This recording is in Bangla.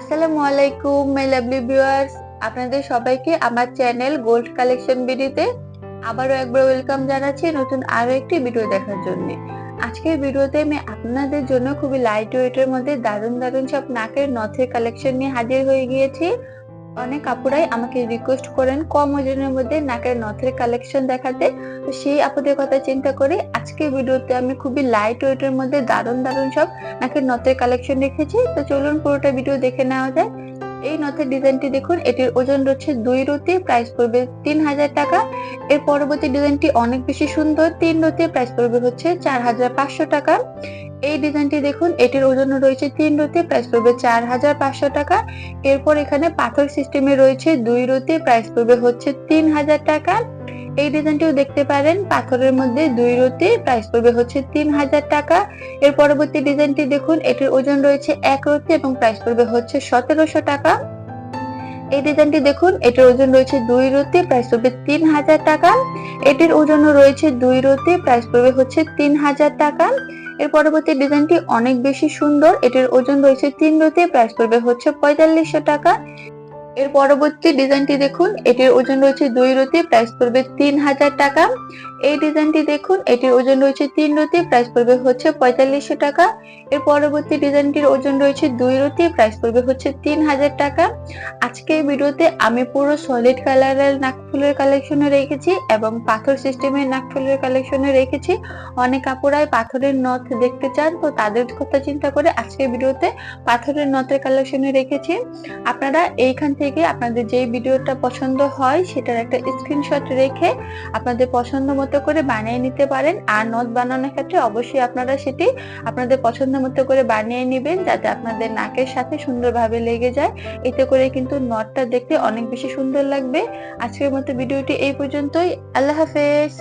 আসসালামু আলাইকুম মাই লাভলি ভিউয়ার্স আপনাদের সবাইকে আমার চ্যানেল গোল্ড কালেকশন ভিডিওতে আবারও একবার ওয়েলকাম জানাচ্ছি নতুন আরও একটি ভিডিও দেখার জন্য। আজকের ভিডিওতে আমি আপনাদের জন্য খুবই লাইট ওয়েটের মধ্যে দারুণ দারুণ সব নাকের নথের কালেকশন নিয়ে হাজির হয়ে গিয়েছি। অনেক আপুরাই আমাকে রিকোয়েস্ট করেন কম ওজনের মধ্যে নাকের নথের কালেকশন দেখাতে। তো সেই আপুদের কথা চিন্তা করে আজকে ভিডিওতে আমি খুবই লাইট ওয়েটের মধ্যে দারুণ দারুণ সব নাকের নথের কালেকশন রেখেছি। তো চলুন পুরোটা ভিডিও দেখে নেওয়া যায় এই নথের ডিজাইনটি দেখুন, এটির ওজন রয়েছে দুই রুটি প্রাইস পড়বে তিন হাজার টাকা। এর পরবর্তী ডিজাইনটি অনেক বেশি সুন্দর, তিন রুটি প্রাইস পড়বে হচ্ছে চার হাজার পাঁচশো টাকা। এই ডিজাইনটি দেখুন, এটির ওজন রয়েছে তিন রুটি প্রাইস পড়বে চার হাজার পাঁচশো টাকা। এরপর এখানে পাথর সিস্টেমে রয়েছে দুই রুটি প্রাইস পড়বে হচ্ছে তিন হাজার টাকা। এই ডিজাইনটিও দেখতে পারেন। পাথরের মধ্যে দুই রতি প্রাইস পড়বে হচ্ছে তিন হাজার টাকা। এর পরবর্তী ডিজাইনটি দেখুন, এটির ওজন রয়েছে এক রতি এবং প্রাইস পড়বে হচ্ছে সতেরোশো টাকা। এই ডিজাইনটি দেখুন, এটির ওজন রয়েছে দুই রতি প্রাইস পড়বে তিন হাজার টাকা। এটির ওজনও রয়েছে দুই রতি প্রাইস পড়বে হচ্ছে তিন হাজার টাকা। এর পরবর্তী ডিজাইনটি অনেক বেশি সুন্দর, এটির ওজন রয়েছে তিন রতি প্রাইস পড়বে হচ্ছে পঁয়তাল্লিশশো টাকা। এর পরবর্তী ডিজাইনটি দেখুন, এটির ওজন রয়েছে দুই রতি প্রাইস পড়বে তিন হাজার টাকা। এই ডিজাইনটি দেখুন, এটির ওজন রয়েছে তিন রতি প্রাইস পড়বে হচ্ছে পঁয়তাল্লিশশো টাকা। এর পরবর্তী ডিজাইনটির ওজন রয়েছে দুই রতি প্রাইস পড়বে হচ্ছে তিন হাজার টাকা। আজকে ভিডিওতে আমি পুরো সলিড কালারের নাকফুলের কালেকশনে রেখেছি এবং পাথর সিস্টেমের নাকফুলের কালেকশনে রেখেছি। অনেক আপুরাই পাথরের নথ দেখতে চান, তো তাদের কথা চিন্তা করে আজকের ভিডিওতে পাথরের নথের কালেকশনে রেখেছি। আপনারা এইখান থেকে আপনাদের যেই ভিডিওটা পছন্দ হয় সেটার একটা স্ক্রিনশট রেখে আপনাদের পছন্দ মতো করে বানিয়ে নিতে পারেন। আর নথ বানানোর ক্ষেত্রে অবশ্যই আপনারা সেটি আপনাদের পছন্দ মতো করে বানিয়ে নেবেন যাতে আপনাদের নাকের সাথে সুন্দরভাবে লেগে যায়। এতে করে কিন্তু নথটা দেখতে অনেক বেশি সুন্দর লাগবে। আজকের মতো ভিডিওটি এই পর্যন্তই। আল্লাহ হাফেজ।